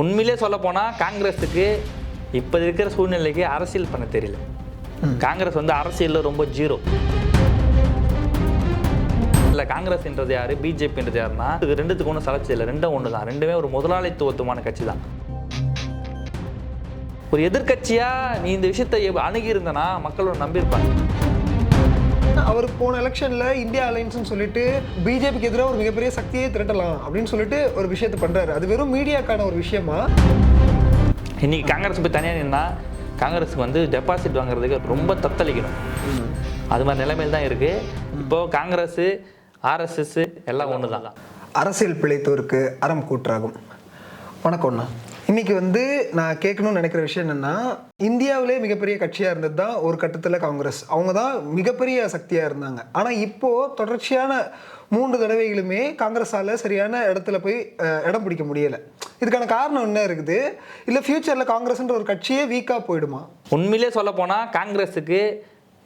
உண்மையிலே சொல்ல போனால் காங்கிரஸுக்கு இப்போ இருக்கிற சூழ்நிலைக்கு அரசியல் பண்ண தெரியல. காங்கிரஸ் வந்து அரசியலில் ரொம்ப ஜீரோ. இல்லை காங்கிரஸ்ன்றது யாரு? பிஜேபின்றது யாருன்னா இது ரெண்டுத்துக்கு ஒன்றும் சலைச்சது இல்லை. ரெண்டும் ஒன்று தான் ரெண்டுமே ஒரு முதலாளித்துவத்துவமான கட்சி தான் ஒரு எதிர்க்கட்சியா நீ இந்த விஷயத்தை அணுகியிருந்தனா மக்களோட நம்பியிருப்பாங்க. அவர் போன எலெக்ஷன்ல இந்தியா அலைன்ஸ்னு சொல்லிட்டு பிஜேபிக்கு எதிராக ஒரு மிகப்பெரிய சக்தியை திரட்டலாம் அப்படின்னு சொல்லிட்டு ஒரு விஷயத்தை பண்றாரு. அது வெறும் மீடியாக்கான ஒரு விஷயமா? இன்னைக்கு காங்கிரஸ் போய் தனியாக நின்னா காங்கிரஸுக்கு வந்து டெபாசிட் வாங்குறதுக்கு ரொம்ப தத்தளிக்கணும். அது மாதிரி நிலைமையில் தான் இருக்கு. இப்போ காங்கிரஸ் ஆர்எஸ்எஸ் எல்லாம் ஒன்று தான் அரசியல் பிழைத்தோருக்கு அறம் கூற்றாகும். வணக்கம் அண்ணா. இன்னைக்கு வந்து நான் கேட்கணும்னு நினைக்கிற விஷயம் என்னன்னா இந்தியாவிலே மிகப்பெரிய கட்சியா இருந்தது தான் ஒரு கட்டத்துல காங்கிரஸ். அவங்க தான் மிகப்பெரிய சக்தியா இருந்தாங்க. ஆனா இப்போ தொடர்ச்சியான மூன்று தடவைகளுமே காங்கிரஸால சரியான இடத்துல போய் இடம் பிடிக்க முடியல. இதுக்கான காரணம் என்ன இருக்குது? இல்ல ஃபியூச்சர்ல காங்கிரஸ்ன்ற ஒரு கட்சியே வீக்கா போயிடுமா? உண்மையிலே சொல்ல போனால் காங்கிரஸுக்கு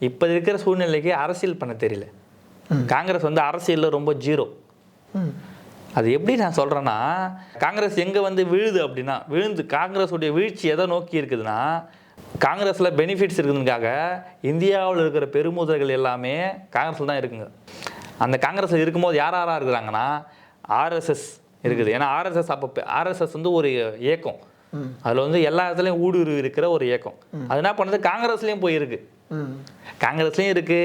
இப்போ இருக்கிற சூழ்நிலைக்கு அரசியல் பண்ண தெரியல. காங்கிரஸ் வந்து அரசியலில் ரொம்ப ஜீரோ ம். அது எப்படி நான் சொல்கிறேன்னா காங்கிரஸ் எங்கே வந்து விழுது அப்படின்னா விழுந்து காங்கிரஸுடைய வீழ்ச்சி எதை நோக்கி இருக்குதுன்னா காங்கிரஸில் பெனிஃபிட்ஸ் இருக்குதுக்காக இந்தியாவில் இருக்கிற பெருமுதல்கள் எல்லாமே காங்கிரஸில் தான் இருக்குங்க. அந்த காங்கிரஸில் இருக்கும்போது யார் யாராக இருக்கிறாங்கன்னா ஆர்எஸ்எஸ் இருக்குது. ஏன்னா ஆர்எஸ்எஸ் அப்போ ஆர்எஸ்எஸ் வந்து ஒரு இயக்கம். அதில் வந்து எல்லா இடத்துலையும் ஊடுருவி இருக்கிற ஒரு இயக்கம். அது என்ன பண்ணுது? காங்கிரஸ்லேயும் போயிருக்கு. காங்கிரஸ்லயும் இருக்கு.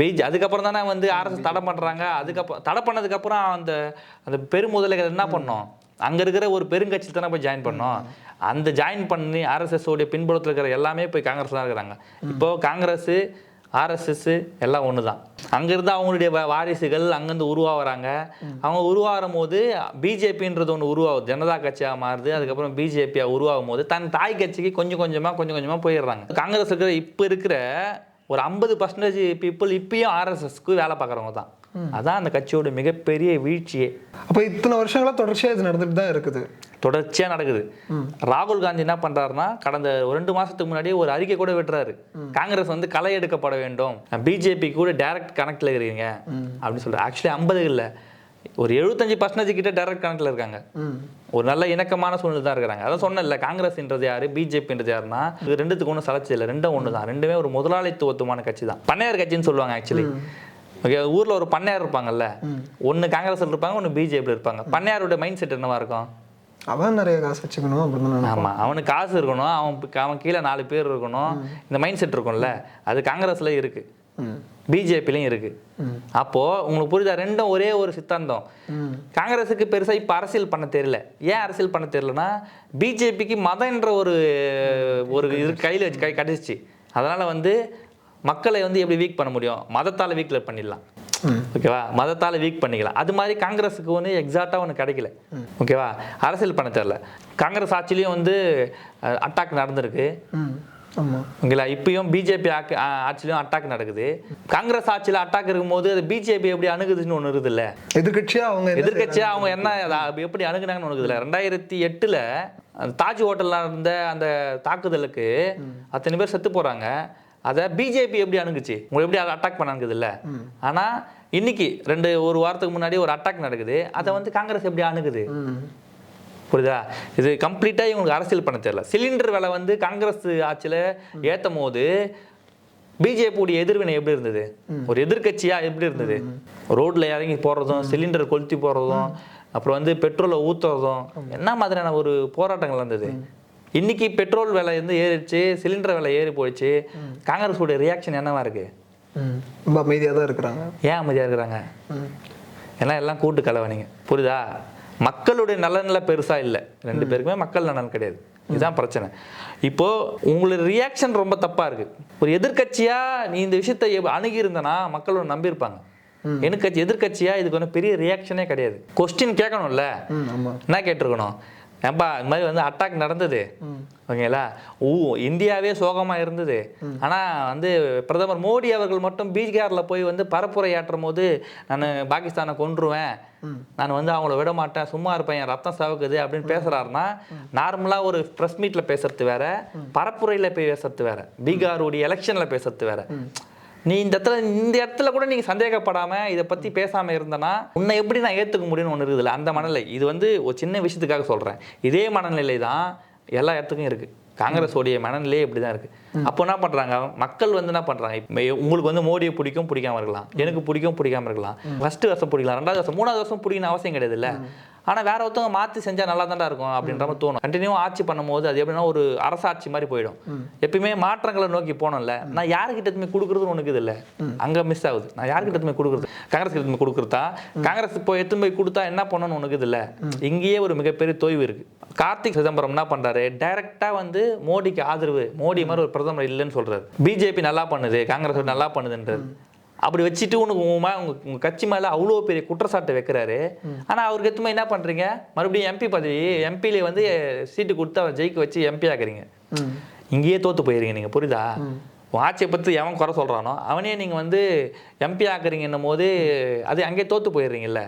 பிஜே அதுக்கப்புறம் தானே வந்து ஆர்எஸ் தடை பண்றாங்க. அதுக்கப்புறம் தடை பண்ணதுக்கப்புறம் அந்த அந்த பெருமுதலைகள் என்ன பண்ணோம்? அங்க இருக்கிற ஒரு பெருங்கட்சி தானே போய் ஜாயின் பண்ணோம். அந்த ஜாயின் பண்ணி ஆர்எஸ்எஸ் உடைய பின்புலத்தில் இருக்கிற எல்லாமே போய் காங்கிரஸ் தான் இருக்கிறாங்க. இப்போ காங்கிரஸ் ஆர்எஸ்எஸ் எல்லாம் ஒன்று தான் அங்கேருந்து அவங்களுடைய வாரிசுகள் அங்கேருந்து உருவாகிறாங்க அவங்க உருவாகும் போது பிஜேபின்றது ஒன்று உருவாகுது. ஜனதா கட்சியாக மாறுது. அதுக்கப்புறம் பிஜேபியாக உருவாகும் போது தன் தாய் கட்சிக்கு கொஞ்சம் கொஞ்சமாக கொஞ்சம் கொஞ்சமாக போயிடுறாங்க. காங்கிரஸ் இருக்கிற இப்போ இருக்கிற ஒரு ஐம்பது பர்சன்டேஜ் பீப்புள் இப்பயும் ஆர்எஸ்எஸ்க்கு வேலை பார்க்குறவங்க தான். அதான் அந்த கட்சியோட மிகப்பெரிய வீழ்ச்சியே. அப்போ இத்தனை வருஷங்களா தொடர்ச்சியா இது நடந்துட்டு தான் இருக்குது? தொடர்ச்சியாக நடக்குது. ராகுல் காந்தி என்ன பண்றாருன்னா கடந்த ஒரு ரெண்டு மாசத்துக்கு முன்னாடி ஒரு அறிக்கை கூட விட்டுறாரு. காங்கிரஸ் வந்து களை எடுக்கப்பட வேண்டும். பிஜேபி கூட டைரக்ட் கனெக்ட்ல இருக்கிறீங்க அப்படின்னு சொல்றாரு. ஆக்சுவலி ஐம்பது இல்லை ஒரு எழுபத்தஞ்சு பர்சன்டேஜ் கிட்ட டைரக்ட் கனெக்ட்ல இருக்காங்க. ஒரு நல்ல இணக்கமான சூழ்நிலை தான் இருக்கிறாங்க. அதான் சொன்னேன்ல காங்கிரஸ்ன்றது யாரு பிஜேபின்றது யாருன்னா இது ரெண்டுத்துக்கு ஒன்றும் சலைச்சது இல்லை. ரெண்டும் ஒன்று தான் ரெண்டுமே ஒரு முதலாளித்துவத்துவமான கட்சி தான். பண்ணையார் கட்சின்னு சொல்லுவாங்க ஆக்சுவலி ஓகே ஊர்ல ஒரு பண்ணையார் இருப்பாங்கல்ல ஒன்னு காங்கிரஸ்ல இருப்பாங்க ஒன்னு பிஜேபியில் இருப்பாங்க. பண்ணையாரோட மைண்ட் செட் என்னவா இருக்கும்? அவன் நிறைய காசு வச்சுக்கணும் அப்படின்னு தான் ஆமா அவனுக்கு காசு இருக்கணும் அவன் அவன் கீழே நாலு பேர் இருக்கணும். இந்த மைண்ட் செட் இருக்கும்ல அது காங்கிரஸ்ல இருக்கு. ம் பிஜேபிலையும் இருக்கு. அப்போ உங்களுக்கு புரியுதா? ரெண்டும் ஒரே ஒரு சித்தாந்தம். காங்கிரஸுக்கு பெருசா இப்ப அரசியல் பண்ண தெரியல. ஏன் அரசியல் பண்ண தெரியலனா பிஜேபிக்கு மதம்ன்ற ஒரு ஒரு இது கையில வச்சு கை கடிச்சிச்சு அதனால வந்து மக்களை வந்து எப்படி வீக் பண்ண முடியும்? மதத்தால வீக்ல பண்ணிடலாம். ஓகேவா மதத்தால வீக் பண்ணிக்கலாம். அது மாதிரி காங்கிரஸுக்கு ஒன்று எக்ஸாக்டாக ஒன்று கிடைக்கல. ஓகேவா அரசியல் பண்ண தெரியல. காங்கிரஸ் ஆட்சிலையும் வந்து அட்டாக் நடந்திருக்கு. ஓகேங்களா இப்பயும் பிஜேபி ஆட்சிலையும் அட்டாக் நடக்குது. காங்கிரஸ் ஆட்சியில் அட்டாக் இருக்கும்போது அது பிஜேபி எப்படி அணுகுதுன்னு ஒன்று இருக்குதுல்ல எதிர்கட்சியா அவங்க என்ன எதிர்க்கட்சியா அவங்க என்ன எப்படி அணுகுனாங்கன்னு ஒன்று இருக்குதுல்ல ரெண்டாயிரத்தி எட்டுல அந்த தாஜ் ஹோட்டல்ல இருந்த அந்த தாக்குதலுக்கு அத்தனை பேர் செத்து போறாங்க. அதை பிஜேபி எப்படி அணுகுச்சு? உங்களை எப்படி அதை அட்டாக் பண்ணாங்குது இல்ல? ஆனா இன்னைக்கு ரெண்டு ஒரு வாரத்துக்கு முன்னாடி ஒரு அட்டாக் நடக்குது. அதை வந்து காங்கிரஸ் எப்படி அணுகுது? புரியுதா? இது கம்ப்ளீட்டாக இவங்களுக்கு அரசியல் பண்ண தெரியல. சிலிண்டர் விலை வந்து காங்கிரஸ் ஆட்சியில் ஏற்றும் போது பிஜேபியுடைய எதிர்வினை எப்படி இருந்தது? ஒரு எதிர்க்கட்சியா எப்படி இருந்தது? ரோட்ல இறங்கி போறதும் சிலிண்டர் கொளுத்தி போறதும் அப்புறம் வந்து பெட்ரோலை ஊத்துறதும் என்ன மாதிரியான ஒரு போராட்டங்கள் இருந்தது இன்னைக்கு பெட்ரோல் விலை வந்து ஏறிடுச்சு சிலிண்டர் விலை ஏறி போயிடுச்சு. காங்கிரஸோட ரியாக்ஷன் என்னவா இருக்கு? ரொம்ப அமைதியாக தான் இருக்கிறாங்க. ஏன் அமைதியா இருக்கிறாங்க? எல்லாம் எல்லாம் கூட்டு கலவனிங்க புரியுதா? மக்களுடைய நலனில் பெருசா இல்லை. ரெண்டு பேருக்குமே மக்கள் நலன் கிடையாது. இதுதான் பிரச்சனை. இப்போ உங்களுடைய ரியாக்ஷன் ரொம்ப தப்பா இருக்கு. ஒரு எதிர்க்கட்சியா நீ இந்த விஷயத்தை அணுகியிருந்தனா மக்களோட நம்பியிருப்பாங்க. எதிர்கட்சி எதிர்க்கட்சியா இதுக்கு ஒன்றும் பெரிய ரியாக்ஷனே கிடையாது. கொஸ்டின் கேட்கணும்ல? என்ன கேட்டிருக்கணும்? ஏன்பா இந்த மாதிரி வந்து அட்டாக் நடந்தது. ஓகேங்களா ஊ இந்தியாவே சோகமா இருந்தது. ஆனா வந்து பிரதமர் மோடி அவர்கள் மட்டும் பீகார்ல போய் வந்து பரப்புரையாற்றும் போது நான் பாகிஸ்தானை கொன்றுவேன். நான் வந்து அவங்கள விட மாட்டேன். சும்மா இருப்பேன். என் ரத்தம் சவக்குது அப்படின்னு பேசுறாருன்னா நார்மலா ஒரு ப்ரெஸ் மீட்ல பேசுறது வேற பரப்புரையில போய் பேசுறது வேற பீகாருடைய எலெக்ஷன்ல பேசுறது வேற. நீ இந்த இடத்துல இந்த இடத்துல கூட நீங்க சந்தேகப்படாம இதை பத்தி பேசாம இருந்தனா உன்னை எப்படி நான் ஏத்துக்க முடியும்னு ஒன்று இருக்குதுல்ல அந்த மனநிலை. இது வந்து ஒரு சின்ன விஷயத்துக்காக சொல்றேன். இதே மனநிலை தான் எல்லா இடத்துக்கும் இருக்கு. காங்கிரஸ் உடைய மனநிலையே இப்படி தான் இருக்கு அப்போ என்ன பண்றாங்க? மக்கள் வந்து என்ன பண்றாங்க? இப்ப உங்களுக்கு வந்து மோடியை பிடிக்கும் பிடிக்காம இருக்கலாம். எனக்கு பிடிக்கும் பிடிக்காம இருக்கலாம். ஃபர்ஸ்ட் வருஷம் பிடிக்கலாம். ரெண்டாவது வருஷம் மூணாவது வருஷம் பிடிக்கணும் அவசியம் கிடையாது இல்ல ஆனா வேற ஒருத்தவங்க மாத்தி செஞ்சா நல்லா தான்டா இருக்கும் அப்படின்ற மாதிரி தோணும். கண்டினியூ ஆட்சி பண்ணும்போது அது எப்படின்னா ஒரு அரசாட்சி மாதிரி போயிடும். எப்பயுமே மாற்றங்களை நோக்கி போனோம்ல. நான் யாருக்கிட்ட எதுவுமே கொடுக்குறதுன்னு உனக்கு இல்லை. அங்க மிஸ் ஆகுது. நான் யாருக்கிட்ட எதுவுமே கொடுக்குறது? காங்கிரஸ் கிட்ட கொடுக்குறதா? காங்கிரஸ் இப்போ எடுத்துன்னு போய் கொடுத்தா என்ன பண்ணணும்னு இது இல்லை. இங்கேயே ஒரு மிகப்பெரிய தொய்வு இருக்கு. கார்த்திக் சிதம்பரம் என்ன பண்றாரு? டைரக்டா வந்து மோடிக்கு ஆதரவு மோடி மாதிரி ஒரு பிரதமர் இல்லைன்னு சொல்றாரு. பிஜேபி நல்லா பண்ணுது காங்கிரஸ் நல்லா பண்ணுதுன்றது அப்படி வச்சுட்டு உனக்கு உங்க மே- உங்க உங்க கட்சி மேல அவ்வளோ பெரிய குற்றச்சாட்டு வைக்கிறாரு. ஆனா அவருக்கு எத்துமே என்ன பண்றீங்க? மறுபடியும் எம்பி பதவி எம்பியில வந்து சீட்டு கொடுத்து அவர் ஜெயிக்க வச்சு எம்பி ஆக்குறீங்க. இங்கேயே தோத்து போயிருங்க நீங்க புரியுதா? ஆட்சியை பத்தி எவன் குறை சொல்றானோ அவனே நீங்க வந்து எம்பி ஆக்குறீங்கன்னும் போது அது அங்கேயே தோத்து போயிடுறீங்கல்ல.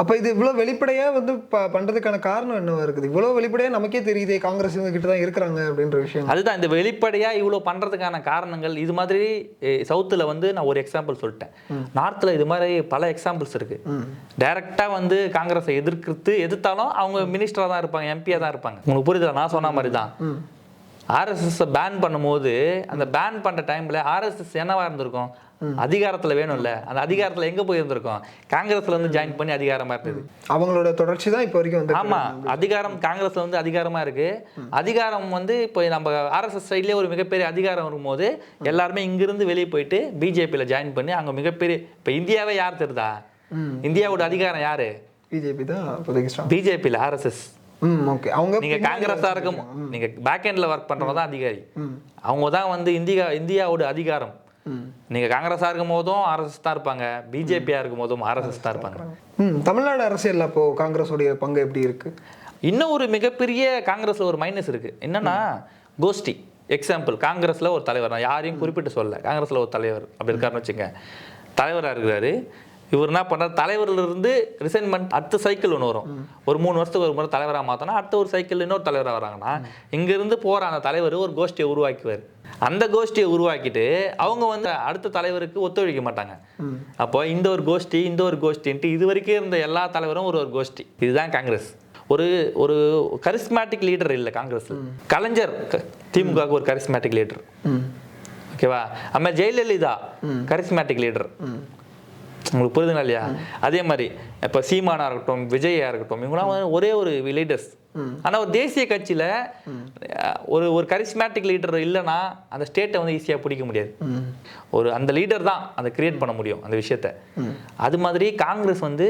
அப்ப இது இவ்வளவு வெளிப்படையா வந்து ப- பண்றதுக்கான காரணம் என்னவா இருக்குது? இவ்வளவு வெளிப்படையா நமக்கே தெரியுதே காங்கிரஸ் கிட்ட தான் இருக்கிறாங்க அப்படின்ற விஷயம். அதுதான் இந்த வெளிப்படையா இவ்வளோ பண்றதுக்கான காரணங்கள் இது மாதிரி சவுத்துல வந்து நான் ஒரு எக்ஸாம்பிள் சொல்லிட்டேன். நார்த்ல இது மாதிரி பல எக்ஸாம்பிள்ஸ் இருக்கு. டைரக்டா வந்து காங்கிரஸை எதிர்க்கிறது எதிர்த்தாலும் அவங்க மினிஸ்டரா தான் இருப்பாங்க எம்பியா தான் இருப்பாங்க. உங்களுக்கு புரியுதா நான் சொன்ன மாதிரி தான். ஆர்எஸ்எஸ் பேன் பண்ணும்போது அந்த பேன் பண்ற டைம்ல ஆர்எஸ்எஸ் என்னவா இருந்திருக்கும்? அதிகாரத்துல வேணும்ல. அந்த அதிகாரத்துல எங்க போய் இருந்திருக்கும்? காங்கிரஸ்ல வந்து ஜாயின் பண்ணி அதிகாரமா இருந்தது. அவங்களோட தொடர்ச்சி தான் இப்போ வரைக்கும் வந்து ஆமா. அதிகாரம் காங்கிரஸ்ல வந்து அதிகாரமா இருக்கு. அதிகாரம் வந்து இப்போ நம்ம ஆர்எஸ்எஸ் சைட்லயே ஒரு மிகப்பெரிய அதிகாரம் வரும்போது எல்லாருமே இங்கிருந்து வெளியே போயிட்டு பிஜேபியில ஜாயின் பண்ணி அங்க மிகப்பெரிய இப்போ இந்தியாவே யார் தெரியுதா இந்தியாவோட அதிகாரம் யாரு? பிஜேபி தான் பிஜேபியில் ஆர்எஸ்எஸ் ஓகே. அவங்க நீங்க காங்கிரஸா இருக்கும். நீங்க பேக் எண்ட்ல ஒர்க் பண்றவங்க தான் அதிகாரி. அவங்க தான் வந்து இந்தியா இந்தியாவோட அதிகாரம். நீங்க காங்கிரஸா இருக்கும் போதும் ஆர்எஸ்எஸ் தான் இருப்பாங்க. பிஜேபியா இருக்கும் போதும் ஆர்எஸ்எஸ் தான் இருப்பாங்க. ம் தமிழ்நாடு அரசியல்ல அப்போ காங்கிரஸோடைய பங்கு எப்படி இருக்கு? இன்னும் ஒரு மிகப்பெரிய காங்கிரஸ்ல ஒரு மைனஸ் இருக்கு. என்னன்னா கோஷ்டி எக்ஸாம்பிள் காங்கிரஸ்ல ஒரு தலைவர். நான் யாரையும் குறிப்பிட்டு சொல்லல. காங்கிரஸ்ல ஒரு தலைவர். அப்படி இருக்காருன்னு வச்சுங்க தலைவரா இருக்கிறாரு. இவர் என்ன பண்றாரு தலைவர்ல இருந்து ரிசைன்மெண்ட் அடுத்த சைக்கிள் ஒன்று வரும். ஒரு மூணு வருஷத்துக்கு ஒரு முறை தலைவரா மாத்தனா அடுத்த ஒரு சைக்கிள் இன்னொரு தலைவரா வராங்கன்னா இங்க இருந்து போற அந்த தலைவர் ஒரு கோஷ்டியை உருவாக்குவார். அந்த கோஷ்டியை உருவாக்கிட்டு அவங்க வந்து அடுத்த தலைவருக்கு ஒத்துழைக்க மாட்டாங்க. அப்போ இந்த ஒரு கோஷ்டி இந்த ஒரு கோஷ்டின்ட்டு இது வரைக்கும் இருந்த எல்லா தலைவரும் ஒரு ஒரு கோஷ்டி இதுதான் காங்கிரஸ். ஒரு ஒரு கரிஸ்மேட்டிக் லீடர் இல்லை காங்கிரஸ் கலைஞர் திமுகவுக்கு ஒரு கரிஸ்மேட்டிக் லீடர் ஓகேவா? அம்மா ஜெயலலிதா கரிஸ்மேட்டிக் லீடர் உங்களுக்கு புரியுதுங்களா இல்லையா? அதே மாதிரி இப்போ சீமானா இருக்கட்டும் விஜயா இருக்கட்டும் இவங்களாம் வந்து ஒரே ஒரு லீடர்ஸ் ஆனா ஒரு தேசிய கட்சியில ஒரு ஒரு கரிஸ்மேட்டிக் லீடர் இல்லைன்னா அந்த ஸ்டேட்டை வந்து ஈஸியா பிடிக்க முடியாது. ஒரு அந்த லீடர் தான் அதை கிரியேட் பண்ண முடியும் அந்த விஷயத்த. அது மாதிரி காங்கிரஸ் வந்து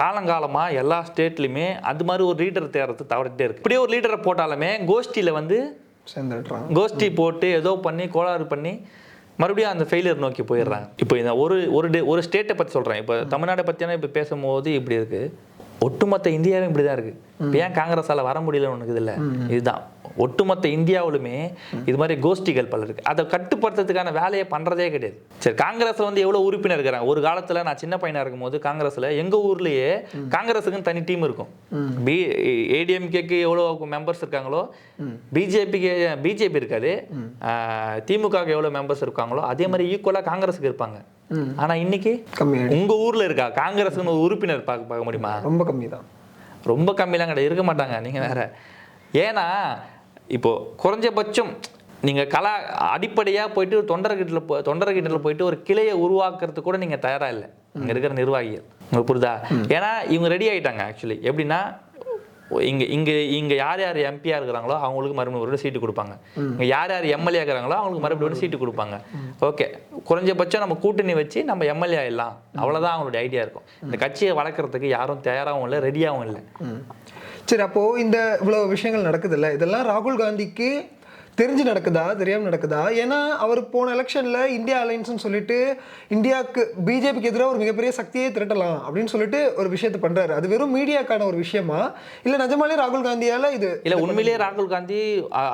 காலங்காலமா எல்லா ஸ்டேட்லையுமே அது மாதிரி ஒரு லீடர் தேர்றது தவறிட்டே இருக்கு. இப்படியே ஒரு லீடரை போட்டாலுமே கோஷ்டியில வந்து கோஷ்டி போட்டு ஏதோ பண்ணி கோளாறு பண்ணி மறுபடியும் அந்த ஃபெயிலியர் நோக்கி போயிடுறாங்க. இப்போ இந்த ஒரு ஒரு டே- ஒரு ஸ்டேட்டை பற்றி சொல்கிறேன் இப்போ தமிழ்நாட்டை பற்றியான இப்போ பேசும்போது இப்படி இருக்கு. ஒட்டுமொத்த இந்தியாவும் இப்படி தான் இருக்கு. இப்போ ஏன் காங்கிரஸால வர முடியலன்னு உனக்கு இல்லை. இதுதான். ஒட்டுமொத்த இந்தியாவிலுமே இது மாதிரி கோஷ்டிகள் பல இருக்கு. அதை கட்டுப்படுத்துறதுக்கான வேலையை பண்றதே கிடையாது. சரி காங்கிரஸ்ல வந்து எவ்வளவு உறுப்பினர் இருக்கிறாங்க ஒரு காலத்துல நான் சின்ன பையனா இருக்கும்போது காங்கிரஸ்ல எங்க ஊர்லயே காங்கிரஸுக்குன்னு தனி டீம் இருக்கும். பி ஏடிஎம்கேக்கு எவ்வளவு மெம்பர்ஸ் இருக்காங்களோ பிஜேபிக்கு பிஜேபி இருக்காது. திமுகவுக்கு எவ்வளவு மெம்பர்ஸ் இருக்காங்களோ அதே மாதிரி ஈக்குவலா காங்கிரஸுக்கு இருப்பாங்க. ஆனா இன்னைக்கு உங்க ஊர்ல இருக்கா? காங்கிரஸ்னு உறுப்பினர் பார்க்க பார்க்க முடியுமா? ரொம்ப கம்மி தான் ரொம்ப கம்மிலாம் கிடையாது. இருக்க மாட்டாங்க. நீங்க வேற. ஏன்னா இப்போ குறைஞ்சபட்சம் நீங்க கலா அடிப்படையா போயிட்டு தொண்டர்கிட்ட போ தொண்டர்கிட்ட போயிட்டு ஒரு கிளையை உருவாக்குறதுக்கு கூட நீங்க தயாரா இல்லை. இங்க இருக்கிற நிர்வாகிகள். உங்களுக்கு புரியுதா? ஏன்னா இவங்க ரெடி ஆயிட்டாங்க ஆக்சுவலி எப்படின்னா இங்க இங்க இங்க யார் யார் எம்பியா இருக்கிறாங்களோ அவங்களுக்கு மறுபடியும் ஒரு சீட்டு கொடுப்பாங்க. இங்க யார் யார் எம்எல்ஏ இருக்கிறாங்களோ அவங்களுக்கு மறுபடியும் ஒரு சீட்டு கொடுப்பாங்க. ஓகே. குறைஞ்சபட்சம் நம்ம கூட்டணி வச்சு நம்ம எம்எல்ஏ ஆயிடலாம். அவ்வளவுதான் அவங்களுடைய ஐடியா இருக்கும். இந்த கட்சியை வளர்க்கறதுக்கு யாரும் தயாராகவும் இல்லை ரெடியாகவும் இல்லை. சரி அப்போ இந்த இவ்வளவு விஷயங்கள் நடக்குதுல்ல? இதெல்லாம் ராகுல் காந்திக்கு தெரிஞ்சு நடக்குதா? தெரியாம நடக்குதா? ஏன்னா அவர் போன எலெக்ஷன்ல இந்தியா அலைன்ஸ்னு சொல்லிட்டு இந்தியாவுக்கு பிஜேபிக்கு எதிராக ஒரு மிகப்பெரிய சக்தியை திரட்டலாம் அப்படின்னு சொல்லிட்டு ஒரு விஷயத்தை பண்றாரு. அது வெறும் மீடியாக்கான ஒரு விஷயமா? இல்ல நிஜமாலே ராகுல் காந்தியால இது இல்ல உண்மையிலேயே ராகுல் காந்தி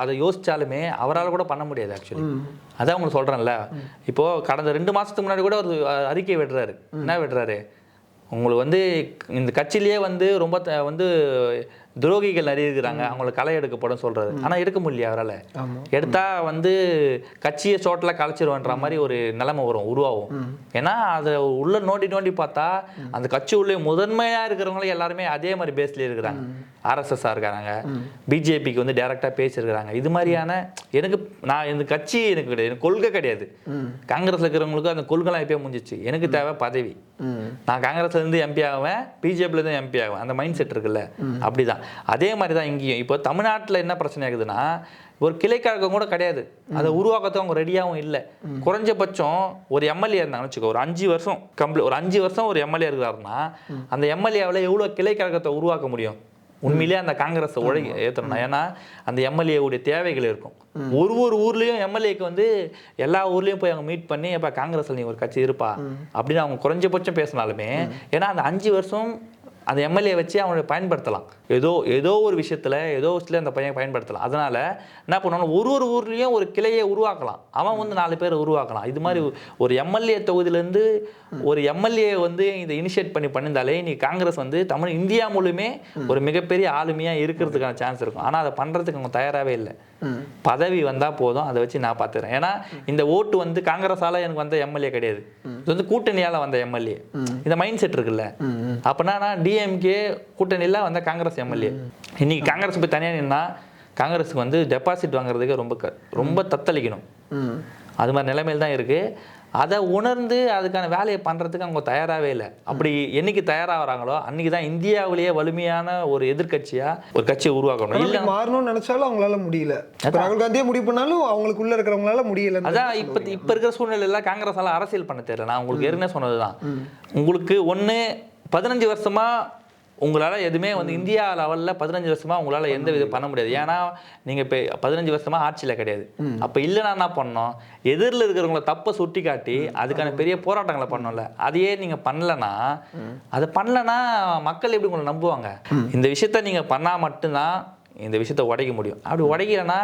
அதை யோசிச்சாலுமே அவரால் கூட பண்ண முடியாது ஆக்சுவலி அதான் உங்களுக்கு சொல்றேன்ல. இப்போ கடந்த ரெண்டு மாசத்துக்கு முன்னாடி கூட ஒரு அறிக்கை விடுறாரு. என்ன விடுறாரு? உங்களுக்கு வந்து இந்த கட்சியிலேயே வந்து ரொம்ப வந்து துரோகிகள் நிறைய இருக்கிறாங்க. அவங்களை களை எடுக்கப்படும் சொல்றாரு ஆனா எடுக்க முடியல அவரால? ஆமா. எடுத்தா வந்து கட்சியை சோட்டில் கலைச்சிருவன்ற மாதிரி ஒரு நிலைமை வரும் உருவாகும். ஏன்னா அதை உள்ள நோண்டி நோண்டி பார்த்தா அந்த கட்சி உள்ளே முதன்மையா இருக்கிறவங்களே எல்லாருமே அதே மாதிரி பேஸ்ல இருக்கிறாங்க. ஆர்எஸ்எஸ்ஸாக இருக்காங்க பிஜேபிக்கு வந்து டைரக்டா பேசியிருக்கிறாங்க. இது மாதிரியான எனக்கு நான் இந்த கட்சி எனக்கு கிடையாது. எனக்கு கொள்கை கிடையாது. காங்கிரஸ்ல இருக்கிறவங்களுக்கு அந்த கொள்கைலாம் எப்பயே முடிஞ்சிச்சு. எனக்கு தேவை பதவி. நான் காங்கிரஸ்ல இருந்து எம்பி ஆகுவேன் பிஜேபில இருந்து எம்பி ஆகுவேன் அந்த மைண்ட் செட் இருக்குல்ல. அப்படிதான். அதே மாதிரி தான் இங்கேயும். இப்போ தமிழ்நாட்டுல என்ன பிரச்சனை ஆகுதுன்னா ஒரு கிளைக்கழகம் கூட கிடையாது. அதை உருவாக்கத்துக்கு அவங்க ரெடியாகவும் இல்லை. குறைஞ்சபட்சம் ஒரு எம்எல்ஏ இருந்தாங்கன்னு வச்சுக்கோ ஒரு அஞ்சு வருஷம் கம்ப்ளீட் ஒரு அஞ்சு வருஷம் ஒரு எம்எல்ஏ இருக்கிறாருன்னா அந்த எம்எல்ஏவில் எவ்வளோ கிளைக்கழகத்தை உருவாக்க முடியும்? உண்மையிலேயே அந்த காங்கிரஸ் உழை ஏற்றணும் ஏன்னா அந்த எம்எல்ஏ உடைய தேவைகள் இருக்கும். ஒரு ஒரு ஊர்லயும் எம்எல்ஏக்கு வந்து எல்லா ஊர்லயும் போய் அவங்க மீட் பண்ணி எப்ப காங்கிரஸ்ல நீ ஒரு கட்சி இருப்பா? அப்படின்னு அவங்க குறைஞ்சபட்சம் பேசினாலுமே ஏன்னா அந்த அஞ்சு வருஷம் அந்த எம்எல்ஏ வச்சு அவனை பயன்படுத்தலாம். ஏதோ ஏதோ ஒரு விஷயத்துல ஏதோ விஷயத்துல அந்த பையன் பயன்படுத்தலாம் அதனால என்ன பண்ணணும்? ஒரு ஒரு ஊர்லயும் ஒரு கிளையை உருவாக்கலாம். அவன் வந்து நாலு பேர் உருவாக்கலாம். இது மாதிரி ஒரு எம்எல்ஏ தொகுதியிலேருந்து ஒரு எம்எல்ஏ வந்து இதை இனிஷியேட் பண்ணி பண்ணியிருந்தாலே நீ காங்கிரஸ் வந்து தமிழ் இந்தியா முழுமே ஒரு மிகப்பெரிய ஆளுமையா இருக்கிறதுக்கான சான்ஸ் இருக்கும். ஆனா அதை பண்றதுக்கு அவங்க தயாராகவே இல்லை. பதவி வந்தா போதும். அதை வச்சு நான் பார்த்துக்கிறேன். ஏன்னா இந்த ஓட்டு வந்து காங்கிரஸால் எனக்கு வந்த எம்எல்ஏ கிடையாது. இது வந்து கூட்டணியால வந்த எம்எல்ஏ. இந்த மைண்ட் செட் இருக்குல்ல அப்படின்னா டிஎம்கே கூட்டணியில் வந்த காங்கிரஸ் எம்எல்ஏ இன்னைக்கு காங்கிரஸ் போய் தனியா நின்னா காங்கிரஸுக்கு வந்து டெபாசிட் வாங்குறதுக்கு ரொம்ப ரொம்ப தத்தளிக்கணும். அது மாதிரி நிலைமையில் தான் இருக்கு. அதை உணர்ந்து அதுக்கான வேலையை பண்றதுக்கு அவங்க தயாராகவே இல்லை. அப்படி என்னைக்கு தயாராகிறாங்களோ அன்னைக்கு தான் இந்தியாவிலேயே வலிமையான ஒரு எதிர்க்கட்சியா ஒரு கட்சியை உருவாக்கணும். இல்ல மாறணும்னு நினைச்சாலும் அவங்களால முடியல. ராகுல் காந்தியே முடிவு பண்ணாலும் அவங்களுக்குள்ள இருக்கிறவங்களால முடியல அதான் இப்ப இப்ப இருக்கிற சூழ்நிலையில காங்கிரஸால அரசியல் பண்ண தெரியல. நான் உங்களுக்கு ஏற்கனவே சொன்னதுதான். உங்களுக்கு ஒண்ணு பதினஞ்சு வருஷமா உங்களால எதுவுமே வந்து இந்தியா லெவல்ல பதினஞ்சு வருஷமா உங்களால எந்த விதம் பண்ண முடியாது. ஏன்னா நீங்க இப்ப பதினஞ்சு வருஷமா ஆட்சியில கிடையாது. அப்ப இல்லைன்னா என்ன பண்ணோம் எதிரில் இருக்கிறவங்கள தப்பை சுட்டி காட்டி அதுக்கான பெரிய போராட்டங்களை பண்ணோம்ல அதையே நீங்க பண்ணலனா அதை பண்ணலனா மக்கள் எப்படி உங்களை நம்புவாங்க? இந்த விஷயத்த நீங்க பண்ணா மட்டும்தான் இந்த விஷயத்த உடைக்க முடியும். அப்படி உடைக்கலன்னா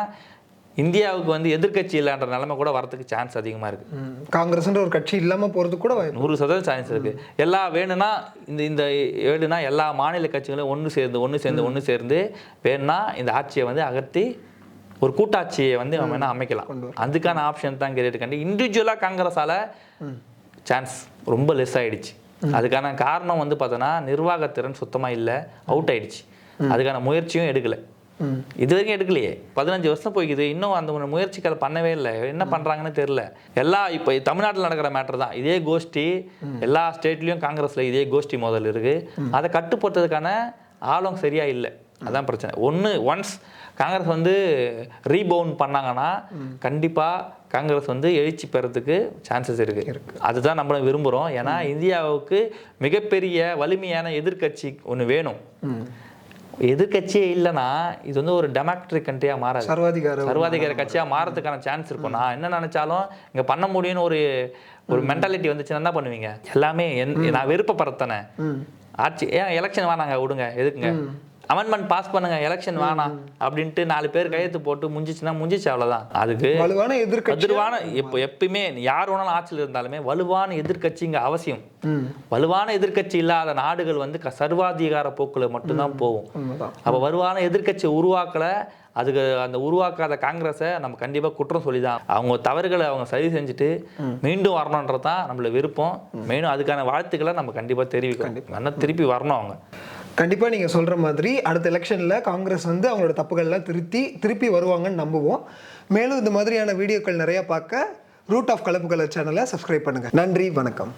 இந்தியாவுக்கு வந்து எதிர்க்கட்சி இல்லைன்ற நிலைமை கூட வரதுக்கு சான்ஸ் அதிகமா இருக்கு. ம். காங்கிரஸ்ன்ற ஒரு கட்சி இல்லாம போறதுக்கு கூட நூறு சதவீதம் சான்ஸ் இருக்கு. எல்லா வேணும்னா இந்த இந்த வேணும்னா எல்லா மாநில கட்சிகளும் ஒன்று சேர்ந்து ஒன்று சேர்ந்து ஒன்று சேர்ந்து வேணும்னா இந்த ஆட்சியை வந்து அகற்றி ஒரு கூட்டாட்சியை வந்து நம்ம என்ன அமைக்கலாம். அதுக்கான ஆப்ஷன் தான் கேட்டு கண்டு இண்டிவிஜுவலாக காங்கிரஸால சான்ஸ் ரொம்ப லெஸ் ஆயிடுச்சு. அதுக்கான காரணம் வந்து பார்த்தோன்னா நிர்வாகத்திறன் சுத்தமா இல்லை அவுட் ஆயிடுச்சு. அதுக்கான முயற்சியும் எடுக்கலை. இது வரைக்கும் எடுக்கலையே. பதினஞ்சு வருஷம் போய்க்குது. இன்னும் அந்த ஒரு முயற்சிகள் பண்ணவே இல்லை. என்ன பண்றாங்கன்னு தெரியல. எல்லா இப்போ தமிழ்நாட்டில் நடக்கிற மேட்டர் தான். இதே கோஷ்டி எல்லா ஸ்டேட்லயும் காங்கிரஸ்ல இதே கோஷ்டி மோதல் இருக்கு. அதை கட்டுப்படுத்துறதுக்கான ஆளும் சரியா இல்லை. அதான் பிரச்சனை. ஒன்று ஒன்ஸ் காங்கிரஸ் வந்து ரீபவுண்ட் பண்ணாங்கன்னா கண்டிப்பா காங்கிரஸ் வந்து எழுச்சி பெறதுக்கு சான்சஸ் இருக்கு. அதுதான் நம்ம விரும்புறோம். ஏன்னா இந்தியாவுக்கு மிகப்பெரிய வலிமையான எதிர்க்கட்சி ஒன்று வேணும். எதிர்க்கட்சியே இல்லைன்னா இது வந்து ஒரு டெமோக்ரட்டிக் கண்ட்ரியா மாறாது. சர்வாதிகார சர்வாதிகார கட்சியா மாறதுக்கான சான்ஸ் இருக்கும். நான் என்ன நினைச்சாலும் இங்க பண்ண முடியும்னு ஒரு ஒரு மென்டாலிட்டி வந்துச்சுன்னா என்ன பண்ணுவீங்க? எல்லாமே நான் விருப்பப்படுத்தனே ஆட்சி ஏன் எலெக்ஷன் வேணாங்க விடுங்க எதுக்குங்க? அமெண்ட்மெண்ட் பாஸ் பண்ணுங்க எலெக்ஷன் வேணாம் அப்படின்ட்டு நாலு பேர் கையெழுத்து போட்டு முடிஞ்சிச்சுன்னா முடிஞ்சிச்சு அவ்வளவுதான். அதுக்கு வலுவான எதிர்க்கட்சி வலுவான இப்போ எப்பயுமே யார் வேணாலும் ஆட்சியில் இருந்தாலுமே வலுவான எதிர்க்கட்சி இங்க அவசியம் வலுவான எதிர்க்கட்சி இல்லாத நாடுகள் வந்து க- சர்வாதிகார போக்குல மட்டும்தான் போகும். அப்ப வலுவான எதிர்க்கட்சி உருவாக்கல அதுக்கு அந்த உருவாக்காத காங்கிரஸை நம்ம கண்டிப்பா குற்றம் சொல்லி தான் அவங்க தவறுகளை அவங்க சரி செஞ்சுட்டு மீண்டும் வரணுன்றது தான் நம்மள விருப்பம். மேலும் அதுக்கான வாழ்த்துக்களை நம்ம கண்டிப்பா தெரிவிக்கணும். வேணா திருப்பி வரணும் அவங்க. கண்டிப்பாக நீங்கள் சொல்கிற மாதிரி அடுத்த எலெக்ஷனில் காங்கிரஸ் வந்து அவங்களோட தப்புகள்லாம் திருத்தி திருப்பி வருவாங்கன்னு நம்புவோம். மேலும் இந்த மாதிரியான வீடியோக்கள் நிறையா பார்க்க ரூட் ஆஃப் கலப்புகளை சேனலை சப்ஸ்கிரைப் பண்ணுங்கள் நன்றி வணக்கம்.